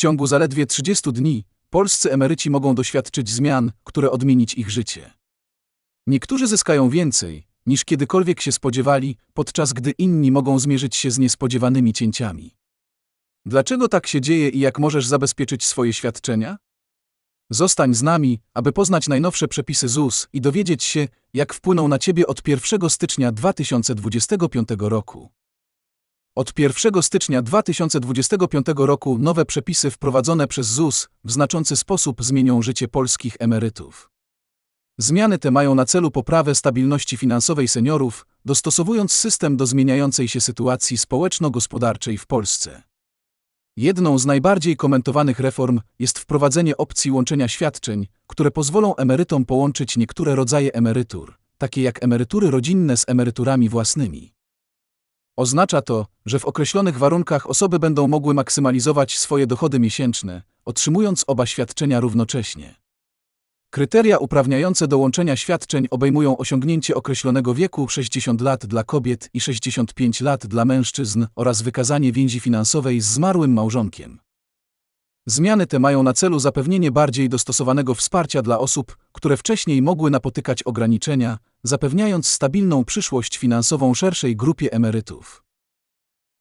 ciągu zaledwie 30 dni polscy emeryci mogą doświadczyć zmian, które odmienić ich życie. Niektórzy zyskają więcej, niż kiedykolwiek się spodziewali, podczas gdy inni mogą zmierzyć się z niespodziewanymi cięciami. Dlaczego tak się dzieje i jak możesz zabezpieczyć swoje świadczenia? Zostań z nami, aby poznać najnowsze przepisy ZUS i dowiedzieć się, jak wpłyną na Ciebie od 1 stycznia 2025 roku. Od 1 stycznia 2025 roku nowe przepisy wprowadzone przez ZUS w znaczący sposób zmienią życie polskich emerytów. Zmiany te mają na celu poprawę stabilności finansowej seniorów, dostosowując system do zmieniającej się sytuacji społeczno-gospodarczej w Polsce. Jedną z najbardziej komentowanych reform jest wprowadzenie opcji łączenia świadczeń, które pozwolą emerytom połączyć niektóre rodzaje emerytur, takie jak emerytury rodzinne z emeryturami własnymi. Oznacza to, że w określonych warunkach osoby będą mogły maksymalizować swoje dochody miesięczne, otrzymując oba świadczenia równocześnie. Kryteria uprawniające do łączenia świadczeń obejmują osiągnięcie określonego wieku 60 lat dla kobiet i 65 lat dla mężczyzn oraz wykazanie więzi finansowej z zmarłym małżonkiem. Zmiany te mają na celu zapewnienie bardziej dostosowanego wsparcia dla osób, które wcześniej mogły napotykać ograniczenia, zapewniając stabilną przyszłość finansową szerszej grupie emerytów.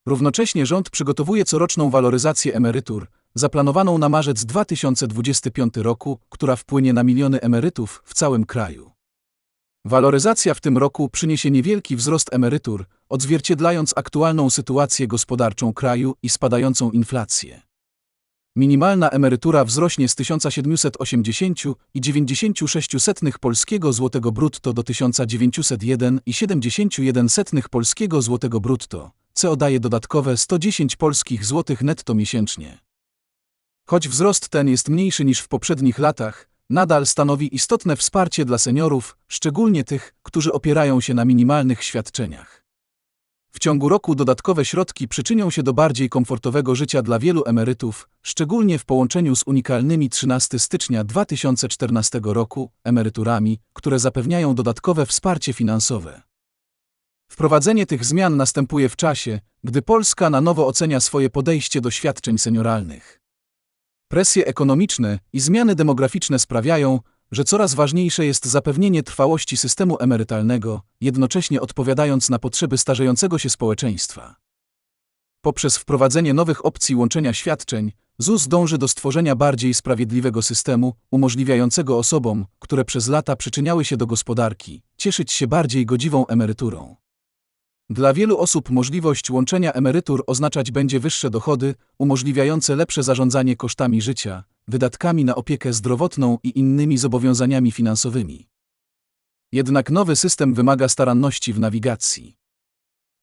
Równocześnie rząd przygotowuje coroczną waloryzację emerytur, zaplanowaną na marzec 2025 roku, która wpłynie na miliony emerytów w całym kraju. Waloryzacja w tym roku przyniesie niewielki wzrost emerytur, odzwierciedlając aktualną sytuację gospodarczą kraju i spadającą inflację. Minimalna emerytura wzrośnie z 1780,96 polskiego złotego brutto do 1901,71 polskiego złotego brutto, co daje dodatkowe 110 polskich złotych netto miesięcznie. Choć wzrost ten jest mniejszy niż w poprzednich latach, nadal stanowi istotne wsparcie dla seniorów, szczególnie tych, którzy opierają się na minimalnych świadczeniach. W ciągu roku dodatkowe środki przyczynią się do bardziej komfortowego życia dla wielu emerytów, szczególnie w połączeniu z unikalnymi 13 stycznia 2014 roku emeryturami, które zapewniają dodatkowe wsparcie finansowe. Wprowadzenie tych zmian następuje w czasie, gdy Polska na nowo ocenia swoje podejście do świadczeń senioralnych. Presje ekonomiczne i zmiany demograficzne sprawiają, że coraz ważniejsze jest zapewnienie trwałości systemu emerytalnego, jednocześnie odpowiadając na potrzeby starzejącego się społeczeństwa. Poprzez wprowadzenie nowych opcji łączenia świadczeń, ZUS dąży do stworzenia bardziej sprawiedliwego systemu, umożliwiającego osobom, które przez lata przyczyniały się do gospodarki, cieszyć się bardziej godziwą emeryturą. Dla wielu osób możliwość łączenia emerytur oznaczać będzie wyższe dochody, umożliwiające lepsze zarządzanie kosztami życia, wydatkami na opiekę zdrowotną i innymi zobowiązaniami finansowymi. Jednak nowy system wymaga staranności w nawigacji.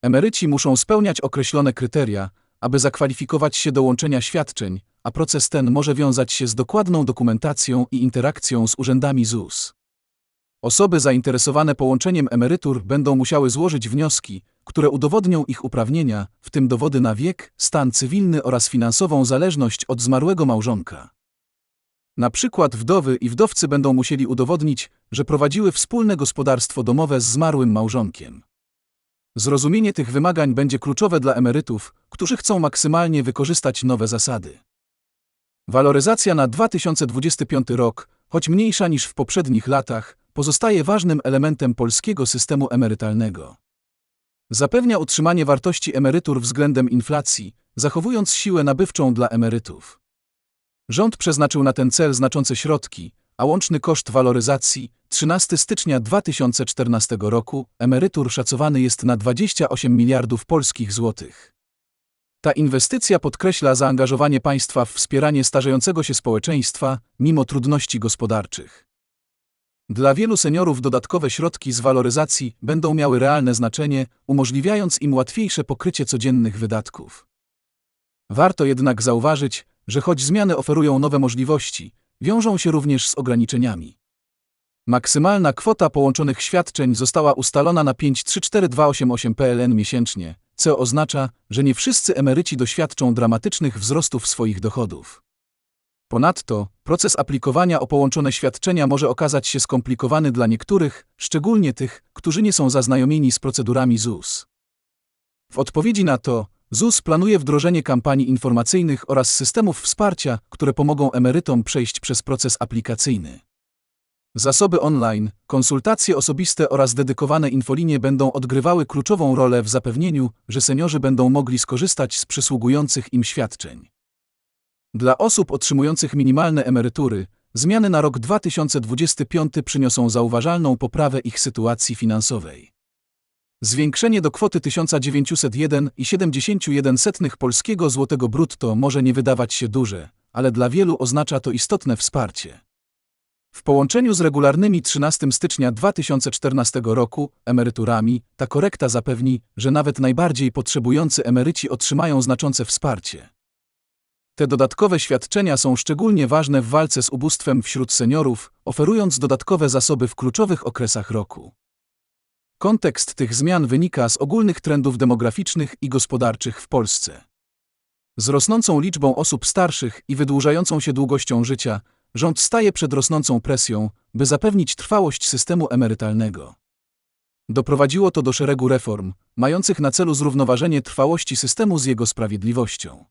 Emeryci muszą spełniać określone kryteria, aby zakwalifikować się do łączenia świadczeń, a proces ten może wiązać się z dokładną dokumentacją i interakcją z urzędami ZUS. Osoby zainteresowane połączeniem emerytur będą musiały złożyć wnioski, które udowodnią ich uprawnienia, w tym dowody na wiek, stan cywilny oraz finansową zależność od zmarłego małżonka. Na przykład wdowy i wdowcy będą musieli udowodnić, że prowadziły wspólne gospodarstwo domowe z zmarłym małżonkiem. Zrozumienie tych wymagań będzie kluczowe dla emerytów, którzy chcą maksymalnie wykorzystać nowe zasady. Waloryzacja na 2025 rok, choć mniejsza niż w poprzednich latach, pozostaje ważnym elementem polskiego systemu emerytalnego. Zapewnia utrzymanie wartości emerytur względem inflacji, zachowując siłę nabywczą dla emerytów. Rząd przeznaczył na ten cel znaczące środki, a łączny koszt waloryzacji 13 stycznia 2014 roku emerytur szacowany jest na 28 miliardów polskich złotych. Ta inwestycja podkreśla zaangażowanie państwa w wspieranie starzejącego się społeczeństwa mimo trudności gospodarczych. Dla wielu seniorów dodatkowe środki z waloryzacji będą miały realne znaczenie, umożliwiając im łatwiejsze pokrycie codziennych wydatków. Warto jednak zauważyć, że choć zmiany oferują nowe możliwości, wiążą się również z ograniczeniami. Maksymalna kwota połączonych świadczeń została ustalona na 53428 PLN miesięcznie, co oznacza, że nie wszyscy emeryci doświadczą dramatycznych wzrostów swoich dochodów. Ponadto, proces aplikowania o połączone świadczenia może okazać się skomplikowany dla niektórych, szczególnie tych, którzy nie są zaznajomieni z procedurami ZUS. W odpowiedzi na to, ZUS planuje wdrożenie kampanii informacyjnych oraz systemów wsparcia, które pomogą emerytom przejść przez proces aplikacyjny. Zasoby online, konsultacje osobiste oraz dedykowane infolinie będą odgrywały kluczową rolę w zapewnieniu, że seniorzy będą mogli skorzystać z przysługujących im świadczeń. Dla osób otrzymujących minimalne emerytury, zmiany na rok 2025 przyniosą zauważalną poprawę ich sytuacji finansowej. Zwiększenie do kwoty 1901,71 polskiego złotego brutto może nie wydawać się duże, ale dla wielu oznacza to istotne wsparcie. W połączeniu z regularnymi 13 stycznia 2014 roku emeryturami, ta korekta zapewni, że nawet najbardziej potrzebujący emeryci otrzymają znaczące wsparcie. Te dodatkowe świadczenia są szczególnie ważne w walce z ubóstwem wśród seniorów, oferując dodatkowe zasoby w kluczowych okresach roku. Kontekst tych zmian wynika z ogólnych trendów demograficznych i gospodarczych w Polsce. Z rosnącą liczbą osób starszych i wydłużającą się długością życia, rząd staje przed rosnącą presją, by zapewnić trwałość systemu emerytalnego. Doprowadziło to do szeregu reform, mających na celu zrównoważenie trwałości systemu z jego sprawiedliwością.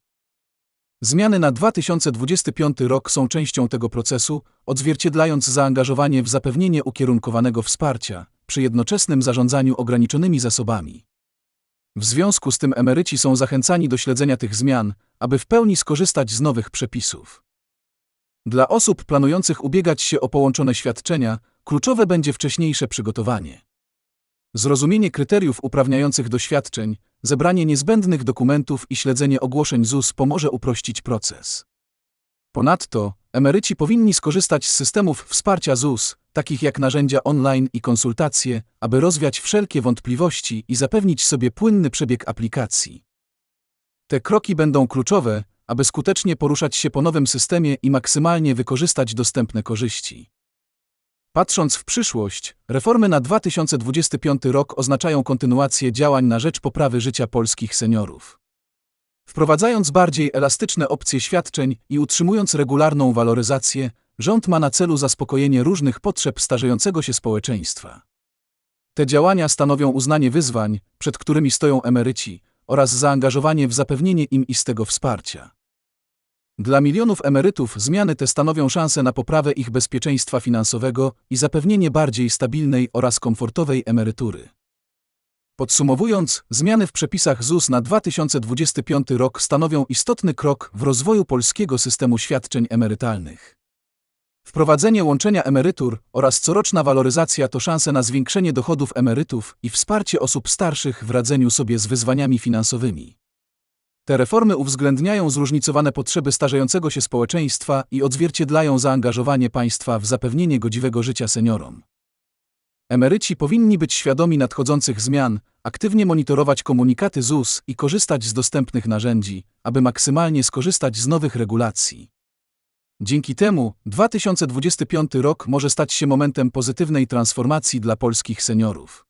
Zmiany na 2025 rok są częścią tego procesu, odzwierciedlając zaangażowanie w zapewnienie ukierunkowanego wsparcia, przy jednoczesnym zarządzaniu ograniczonymi zasobami. W związku z tym emeryci są zachęcani do śledzenia tych zmian, aby w pełni skorzystać z nowych przepisów. Dla osób planujących ubiegać się o połączone świadczenia, kluczowe będzie wcześniejsze przygotowanie. Zrozumienie kryteriów uprawniających do świadczeń, zebranie niezbędnych dokumentów i śledzenie ogłoszeń ZUS pomoże uprościć proces. Ponadto, emeryci powinni skorzystać z systemów wsparcia ZUS, takich jak narzędzia online i konsultacje, aby rozwiać wszelkie wątpliwości i zapewnić sobie płynny przebieg aplikacji. Te kroki będą kluczowe, aby skutecznie poruszać się po nowym systemie i maksymalnie wykorzystać dostępne korzyści. Patrząc w przyszłość, reformy na 2025 rok oznaczają kontynuację działań na rzecz poprawy życia polskich seniorów. Wprowadzając bardziej elastyczne opcje świadczeń i utrzymując regularną waloryzację, rząd ma na celu zaspokojenie różnych potrzeb starzejącego się społeczeństwa. Te działania stanowią uznanie wyzwań, przed którymi stoją emeryci, oraz zaangażowanie w zapewnienie im istego wsparcia. Dla milionów emerytów zmiany te stanowią szansę na poprawę ich bezpieczeństwa finansowego i zapewnienie bardziej stabilnej oraz komfortowej emerytury. Podsumowując, zmiany w przepisach ZUS na 2025 rok stanowią istotny krok w rozwoju polskiego systemu świadczeń emerytalnych. Wprowadzenie łączenia emerytur oraz coroczna waloryzacja to szanse na zwiększenie dochodów emerytów i wsparcie osób starszych w radzeniu sobie z wyzwaniami finansowymi. Te reformy uwzględniają zróżnicowane potrzeby starzejącego się społeczeństwa i odzwierciedlają zaangażowanie państwa w zapewnienie godziwego życia seniorom. Emeryci powinni być świadomi nadchodzących zmian, aktywnie monitorować komunikaty ZUS i korzystać z dostępnych narzędzi, aby maksymalnie skorzystać z nowych regulacji. Dzięki temu 2025 rok może stać się momentem pozytywnej transformacji dla polskich seniorów.